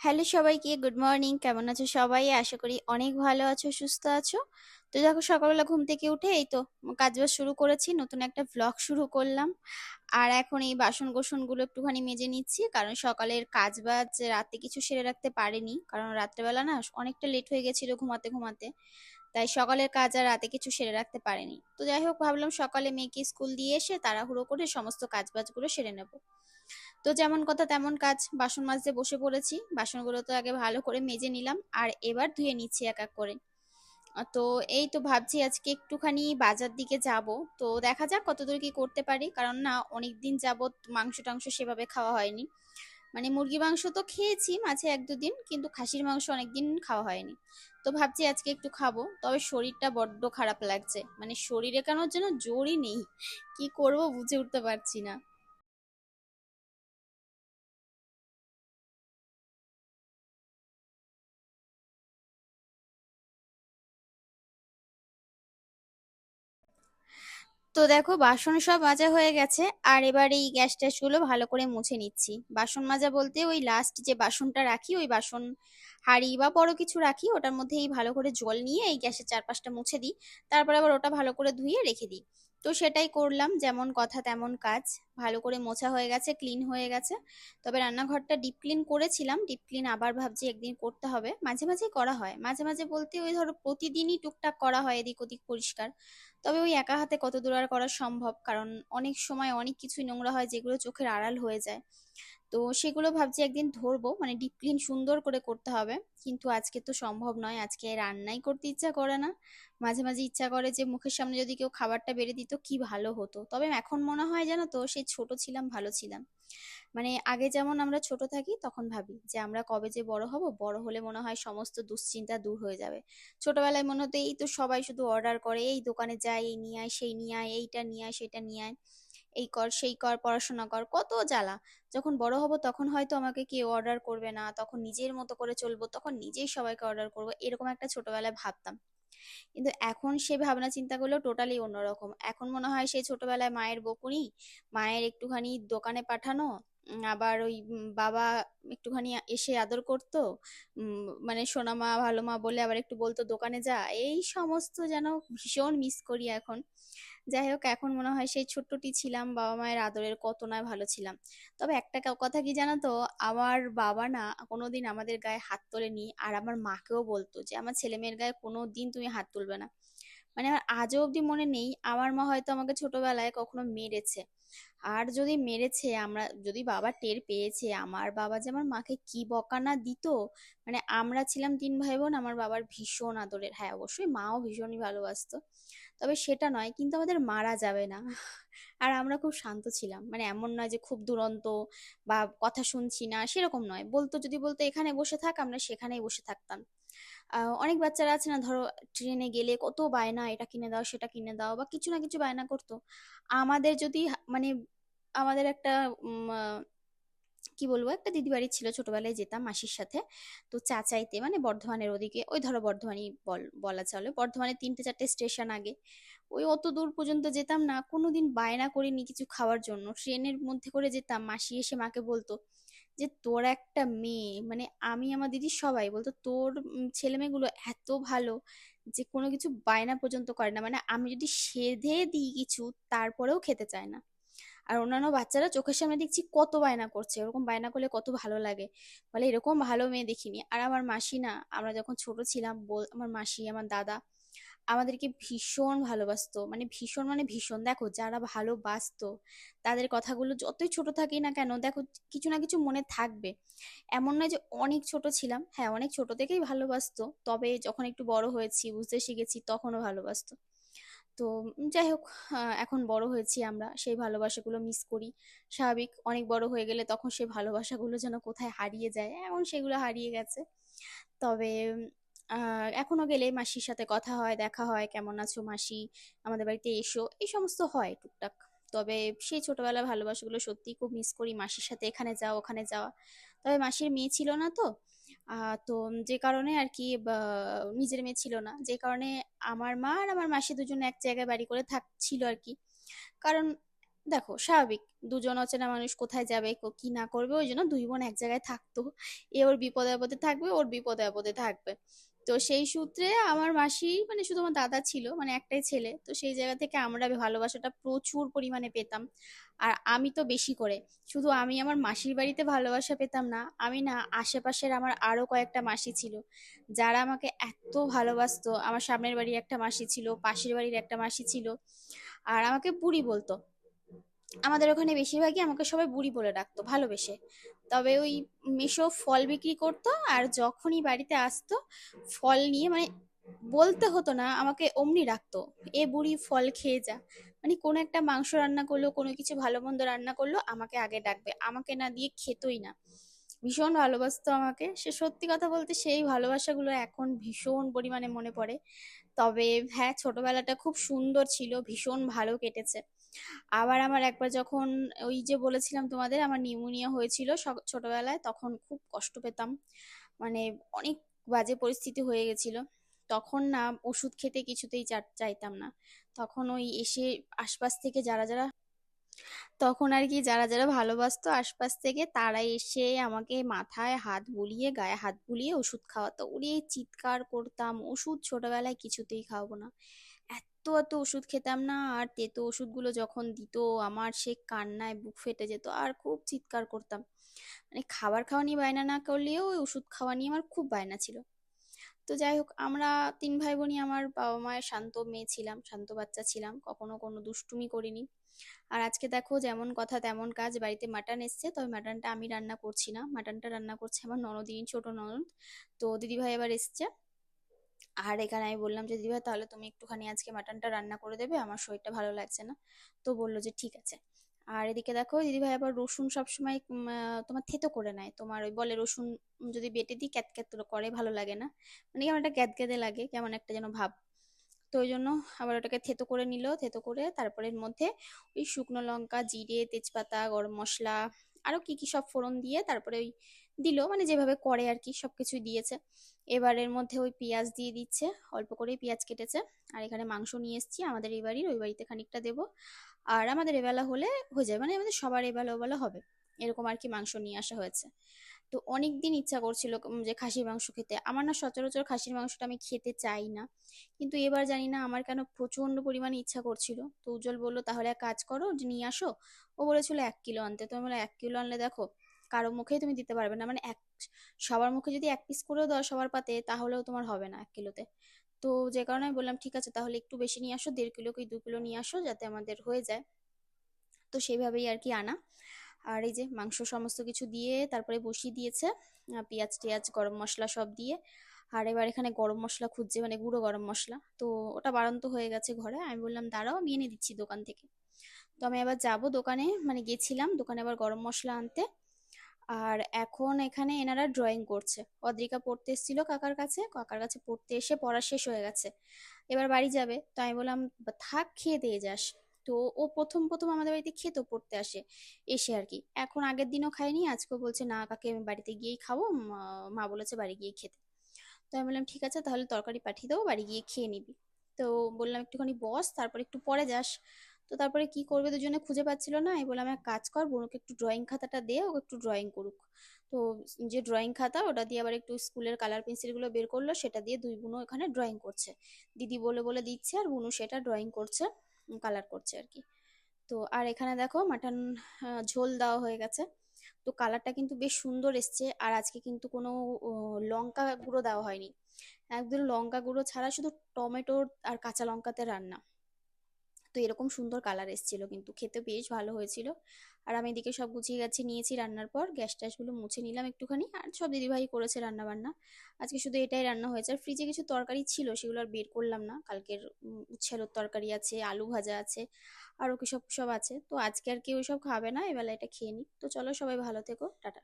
Hello সবাইকে, good morning. কেমন আছো সবাই? আশা করি অনেক ভালো আছো, সুস্থ আছো। তো দেখো, সকালবেলা ঘুম থেকে উঠে এই তো কাজবাজ শুরু করেছি, নতুন একটা ভ্লগ শুরু করলাম। আর এখন এই বাসন কোসনগুলো একটুখানি মেজে নিচ্ছি, কারণ সকালের কাজবাজ রাতে কিছু সেরে রাখতে পারিনি। কারণ রাত্রেবেলা না অনেকটা লেট হয়ে গেছিল ঘুমাতে ঘুমাতে, তাই সকালের কাজ আর রাতে কিছু সেরে রাখতে পারেনি। তো যাই হোক, ভাবলাম সকালে মেয়েকে স্কুল দিয়ে এসে তাড়াহুড়ো করে সমস্ত কাজবাজগুলো সেরে নেব। তো যেমন কথা তেমন কাজ। বাসন মাজতে বসে পড়েছি। বাসনগুলো তো আগে ভালো করে মেজে নিলাম আর এবার ধুয়ে নিচ্ছি এক এক করে। তো এই তো ভাবছি আজকে একটুখানি বাজার দিকে যাব। তো দেখা যাক কতদূর কি করতে পারি। কারণ না অনেক দিন যাবত মাংস টাংস সেভাবে খাওয়া হয়নি। মানে মুরগি মাংস তো খেয়েছি মাঝে এক দুদিন, কিন্তু খাসির মাংস অনেকদিন খাওয়া হয়নি। তো ভাবছি আজকে একটু খাব। তবে শরীরটা বড্ড খারাপ লাগছে। মানে শরীরে কেন যেন জোরই নেই। কি করব বুঝে উঠতে পারছি না। তো দেখো বাসন সব মাজা হয়ে গেছে, আর এবার এই গ্যাস ট্যাসগুলো ভালো করে মুছে নিচ্ছি। বাসন মাজা বলতে ওই লাস্ট যে বাসনটা রাখি, ওই বাসন হাঁড়ি বা বড় কিছু রাখি, ওটার মধ্যে এই ভালো করে জল নিয়ে এই গ্যাসের চারপাশটা মুছে দিই। তারপর আবার ওটা ভালো করে ধুয়ে রেখে দিই। তো সেটাই করলাম, যেমন কথা তেমন কাজ। ভালো করে মোছা হয়ে গেছে ক্লিন হয়ে গেছে। তবে রান্নাঘরটা ডিপ ক্লিন করেছিলাম ডিপ ক্লিন আবার ভাবছি একদিন করতে হবে। মাঝে মাঝে করা হয়। মাঝে মাঝে বলতে ওই ধরো প্রতিদিনই টুকটাক করা হয় এদিক ওদিক পরিষ্কার। তবে ওই একা হাতে কত দূর আর করা সম্ভব? কারণ অনেক সময় অনেক কিছুই নোংরা হয় যেগুলো চোখের আড়াল হয়ে যায়। তো সেগুলো ভাবছি একদিন ধরবো মানে ডিপ ক্লিন সুন্দর করে করতে হবে। কিন্তু আজকে তো সম্ভব নয়, আজকে রান্নাই করতে ইচ্ছা করে না। মাঝে মাঝে ইচ্ছা করে যে মুখের সামনে যদি কেউ খাবারটা বেড়ে দিত, কি ভালো হতো? তবে এখন মনে হয় জানো তো, সে ছোট ছিলাম, ভালো ছিলাম। মানে আগে যেমন আমরা ছোট থাকি, তখন ভাবি যে আমরা কবে যে বড় হব, বড় হলে মনে হয় সমস্ত দুশ্চিন্তা দূর হয়ে যাবে। ছোটবেলায় মনে হতো, এই তো সবাই শুধু অর্ডার করে, এই দোকানে যায় এই নিয়ে আয়, সেই নিয়ে আয়, এইটা নিয়ে আয়, সেটা নিয়ে আয়। এই কর, সেই কর, পড়াশোনা কর, কত জ্বালা। যখন বড় হব তখন হয়তো আমাকে কেউ অর্ডার করবে না, তখন নিজের মতো করে চলবো, তখন নিজেই সবাইকে অর্ডার করব, এরকম একটা ছোটবেলায় ভাবতাম। কিন্তু এখন সে ভাবনা চিন্তাগুলো টোটালি অন্যরকম। এখন মনে হয় সেই ছোটবেলায় মায়ের বকুনি, মায়ের একটুখানি দোকানে পাঠানো আবার ওই বাবা একটুখানি এসে আদর করতো মানে সোনা মা ভালো মা বলে আবার একটু বলতো, দোকানে যা। এই সমস্ত যেন ভীষণ মিস করি এখন। যাই হোক, এখন মনে হয় সেই ছোট্টটি ছিলাম, বাবা মায়ের আদরের কত নয় ভালো ছিলাম। তবে একটা কথা কি জানো তো? আমার বাবা না কোনোদিন আমাদের গায়ে হাত তোলেনি আর আমার মাকেও বলতো যে, আমার ছেলে মেয়ের গায়ে কোনো দিন তুমি হাত তুলবে না। মানে আমার আজও অবধি মনে নেই, আমার মা হয়তো আমাকে ছোটবেলায় কখনো মেরেছে। আর যদি মেরেছে, আমরা, যদি বাবা টের পেয়েছে, আমার বাবা যে আমার মাকে কি বকা না দিত মানে আমরা ছিলাম তিন ভাই বোন, আমার বাবার ভীষণ আদরের। হ্যাঁ অবশ্যই মাও ভীষণই ভালোবাসতো। তবে সেটা নয়, কিন্তু আমাদের মারা যাবে না। আর আমরা খুব শান্ত ছিলাম। মানে এমন নয় যে খুব দুরন্ত বা কথা শুনছি না, সেরকম নয়। বলতো, যদি বলতো, এখানে বসে থাক, আমরা সেখানেই বসে থাকতাম। অনেক বাচ্চারা আছে না, ধরো ট্রেনে গেলে কত বায়না, এটা কিনে দাও, সেটা কিনে দাও, বা কিছু না কিছু বায়না করতো। আমাদের যদি মানে আমাদের একটা কি বলব? একটা দিদি বাড়ি ছিল ছোটবেলায় যেতাম মাসির সাথে। তো চাচাইতে মানে বর্ধমানের ওদিকে ওই ধরো বর্ধমানই বল চলে। বর্ধমানের তিনটে চারটে স্টেশন আগে। ওই অত দূর পর্যন্ত যেতাম না। কোনোদিন বায়না করিনি কিছু খাওয়ার জন্য। ট্রেনের মধ্যে করে যেতাম। মাসি এসে মাকে বলতো যে তোর একটা মেয়ে মানে আমি আমার দিদি সবাই। বলতো তোর উম, ছেলেমেয়েগুলো এত ভালো যে কোনো কিছু বায়না পর্যন্ত করে না। মানে আমি যদি সেধে দিই কিছু তারপরেও খেতে চায় না। আর অন্যান্য বাচ্চারা চোখের সামনে দেখছি কত বায়না করছে, ওরকম বায়না করলে কত ভালো লাগে। বলে এরকম ভালো মেয়ে দেখিনি। আর আমার মাসি না, আমরা যখন ছোট ছিলাম, বল- আমার মাসি, আমার দাদা আমাদেরকে ভীষণ ভালোবাসতো। মানে ভীষণ মানে ভীষণ। দেখো, যারা ভালোবাসতো, তাদের কথাগুলো যতই ছোট থাকি না কেন, দেখো কিছু না কিছু মনে থাকবে। এমন নয় যে অনেক ছোট ছিলাম। হ্যাঁ অনেক ছোট থেকেই ভালোবাসতো। তবে যখন একটু বড় হয়েছি, বুঝতে শিখেছি, তখনও ভালোবাসতো। তো যাই হোক এখন বড় হয়েছি আমরা, সেই ভালোবাসাগুলো মিস করি। স্বাভাবিক, অনেক বড় হয়ে গেলে তখন সেই ভালোবাসাগুলো যেন কোথায় হারিয়ে যায় এখন সেগুলো হারিয়ে গেছে। তবে এখনও গেলে মাসির সাথে কথা হয়, দেখা হয়, কেমন আছো মাসি? আমাদের বাড়িতে এসো, এই সমস্ত হয় টুকটাক। তবে সেই ছোটবেলার ভালোবাসাগুলো সত্যিই খুব মিস করি, মাসির সাথে এখানে যাওয়া ওখানে যাওয়া। তবে মাসির মেয়ে ছিল না তো তো যে কারণে আর কি নিজের মেয়ে ছিল না। যে কারণে আমার মা আর আমার মাসি দুজনে এক জায়গায় বাড়ি করে থাকছিল আর কি কারণ দেখো, স্বাভাবিক। দুজন অচেনা মানুষ কোথায় যাবে, কো- না করবে, ওই জন্য দুই বোন এক জায়গায় থাকতো। এ ওর বিপদে আপদে থাকবে, ওর বিপদে আপদে থাকবে। তো সেই সূত্রে আমার মাসি মানে শুধু আমার দাদা ছিল মানে একটাই ছেলে, তো সেই জায়গা থেকে আমরা ভালোবাসাটা প্রচুর পরিমাণে পেতাম। আর আমি তো বেশি করে। শুধু আমি আমার মাসির বাড়িতে ভালোবাসা পেতাম না, আমি না আশেপাশের আমার আরও কয়েকটা মাসি ছিল। যারা আমাকে এত ভালোবাসতো, আমার সামনের বাড়ির একটা মাসি ছিল, পাশের বাড়ির একটা মাসি ছিল। আর আমাকে বুড়ি বলতো আমাদের ওখানে বেশিরভাগই আমাকে সবাই বুড়ি বলে ডাকতো, ভালোবেসে। তবে ওই মেসো ফল বিক্রি করতো আর যখনই বাড়িতে আসতো, ফল নিয়ে মানে বলতে হতো না, আমাকে অমনি ডাকতো, এ বুড়ি, ফল খেয়ে যা। মানে কোনো একটা মাংস রান্না করল, কোনো কিছু ভালো মন্দ রান্না করল, আমাকে আগে ডাকবে। আমাকে না দিয়ে খেতই না। ভীষণ ভালোবাসতো আমাকে। সে সত্যি কথা বলতে সেই ভালোবাসাগুলো এখন ভীষণ পরিমাণে মনে পড়ে। তবে হ্যাঁ ছোটবেলাটা খুব সুন্দর ছিল, ভীষণ ভালো কেটেছে। আবার আমার একবার যখন ওই যে বলেছিলাম তোমাদের আমার নিউমোনিয়া হয়েছিল ছোটবেলায়, তখন খুব কষ্ট পেতাম। মানে অনেক বাজে পরিস্থিতি হয়ে গেছিল। তখন না ওষুধ খেতে কিছুতেই চাইতাম না। তখন ওই এসে আশপাশ থেকে যারা যারা, তখন আর কি যারা যারা ভালোবাসতো আশপাশ থেকে তারা এসে আমাকে মাথায় হাত বুলিয়ে, গায়ে হাত বুলিয়ে ওষুধ খাওয়াতো। ওরে চিৎকার করতাম, ওষুধ ছোটবেলায় কিছুতেই খাওয়াবো না। এত এত ওষুধ খেতাম না, আর তেতো ওষুধগুলো যখন দিত, আমার সে কান্নায় বুক ফেটে যেত, আর খুব চিৎকার করতাম। মানে খাবার খাওয়া নিয়ে বায়না না করলেও ওই ওষুধ খাওয়া নিয়ে আমার খুব বায়না ছিল। তো যাই হোক, আমরা তিন ভাই বোনই আমার বাবা মায়ের শান্ত মেয়ে ছিলাম, শান্ত বাচ্চা ছিলাম, কখনো কোনো দুষ্টুমি করিনি। আর আজকে দেখো, যেমন কথা তেমন কাজ, বাড়িতে মাটন এসছে, তবে মাটনটা আমি রান্না করছি না। মাটনটা রান্না করছে আমার ননদিন, ছোট ননদ। তো দিদিভাই এবার এসছে। আর এখানে আমি বললাম যে দিদিভাই তাহলে তুমি একটুখানি আজকে মাটনটা রান্না করে দেবে, আমার শরীরটা ভালো লাগছে না। তো বলল যে, ঠিক আছে। আর এদিকে দেখো দিদিভাই আবার রসুন সবসময় তোমার থেতো করে নেয়। তোমার ওই বলে রসুন যদি বেটে দিই ক্যাত ক্যাত করে, ভালো লাগে না। মানে কেমন একটা গ্যাদগ্যাদে লাগে, কেমন একটা যেন ভাব। তো ওই জন্য আবার ওটাকে থেতো করে নিল, থেতো করে তারপরে এর মধ্যে ওই শুকনো লঙ্কা, জিরে, তেজপাতা, গরম মশলা, আরও কি কি সব ফোড়ন দিয়ে তারপরে ওই দিল। মানে যেভাবে করে আর কি, সবকিছুই দিয়েছে। এবার এর মধ্যে ওই পেঁয়াজ দিয়ে দিচ্ছে, অল্প করেই পেঁয়াজ কেটেছে। আর এখানে মাংস নিয়ে এসেছি, আমাদের এই বাড়ির ওই বাড়িতে খানিকটা দেবো। আর আমাদের এবেলা হলে হয়ে যাবে মানে আমাদের সবার এবেলা ওবেলা হবে, এরকম আর কি মাংস নিয়ে আসা হয়েছে। তো অনেক দিন ইচ্ছা করছিল যে খাসির মাংস খেতে। আমার না সচরাচর খাসির মাংসটা আমি খেতে চাই না। কিন্তু এবার জানি না আমার কেন প্রচণ্ড পরিমাণে ইচ্ছা করছিল। তো উজ্জ্বল বলল, তাহলে এক কাজ করো, নিয়ে আসো। ও বলেছিল, এক কিলো আনতে। তো আমি বললাম, এক কিলো আনলে দেখো কারও মুখেই তুমি দিতে পারবে না। মানে এক, সবার মুখে যদি এক পিস করেও দাও সবার পাতে, তাহলেও তোমার হবে না এক কিলোতে। তো যে কারণে আমি বললাম, ঠিক আছে, তাহলে একটু বেশি নিয়ে আসো, দেড় কিলো কি দু কিলো নিয়ে আসো, যাতে আমাদের হয়ে যায়। তো সেইভাবেই আর কি আনা। আর এই যে মাংস সমস্ত কিছু দিয়ে তারপরে বসিয়ে দিয়েছে পেঁয়াজ টেয়াজ, গরম মশলা সব দিয়ে। আর এবার এখানে গরম মশলা খুঁজছে মানে গুঁড়ো গরম মশলা। তো ওটা বাড়ন্ত হয়ে গেছে ঘরে। আমি বললাম, দাঁড়াও, আমি এনে দিচ্ছি দোকান থেকে। তো আমি আবার যাব দোকানে মানে গেছিলাম দোকানে আবার গরম মশলা আনতে। আর এখন এখানে এনারা ড্রয়িং করছে। অদ্রিকা পড়তে এসেছিল কাকার কাছে কাকার কাছে পড়তে এসে পড়া শেষ হয়ে গেছে। এবার বাড়ি যাবে, তো আমি বললাম, থাক, খেয়ে দিয়ে যাস। তো ও প্রথম প্রথম আমাদের বাড়িতে খেতো পড়তে আসে, এসে আর কি। এখন আগের দিনও খাইনি আজকেও বলছে, না, কাকে আমি বাড়িতে গিয়েই খাব মা বলেছে বাড়ি গিয়ে খেতে। তো আমি বললাম, ঠিক আছে, তাহলে তরকারি পাঠিয়ে দেবো বাড়ি গিয়ে খেয়ে নিবি। তো বললাম, একটুখানি বস, তারপর একটু পরে যাস। তো তারপরে কি করবে দুজনে খুঁজে পাচ্ছিল না। আমি এক কাজ কর, বোনকে একটু ড্রয়িং খাতাটা দে ও একটু ড্রয়িং করুক। তো যে ড্রয়িং খাতা, ওটা দিয়ে আবার একটু স্কুলের কালার পেন্সিলগুলো বের করল, সেটা দিয়ে দুই বোনও এখানে ড্রয়িং করছে। দিদি বলে বলে দিচ্ছে, আর বুনু সেটা ড্রয়িং করছে কালার করছে আর কি। তো আর এখানে দেখো মাটন ঝোল দেওয়া হয়ে গেছে। তো কালারটা কিন্তু বেশ সুন্দর এসছে, আর আজকে কিন্তু কোনো লঙ্কা গুঁড়ো দেওয়া হয়নি। একদম লঙ্কা গুঁড়ো ছাড়া শুধু টমেটোর আর কাঁচা লঙ্কাতে রান্না। তো এরকম সুন্দর কালার এসেছিল কিন্তু খেতে বেশ ভালো হয়েছিল। আর আমি এদিকে সব গুছিয়ে গাছিয়ে নিয়েছি রান্নার পর। গ্যাস ট্যাসগুলো মুছে নিলাম একটুখানি আর সব দিদিভাই করেছে রান্না বান্না আজকে শুধু এটাই রান্না হয়েছে। আর ফ্রিজে কিছু তরকারি ছিল সেগুলো আর বের করলাম না। কালকের উম, উচ্ছের তরকারি আছে আলু ভাজা আছে আরও কি সব সব আছে। তো আজকে আর কেউ সব খাবে না। এবেলা এটা খেয়ে নিই তো চলো সবাই ভালো থেকো। টাটা।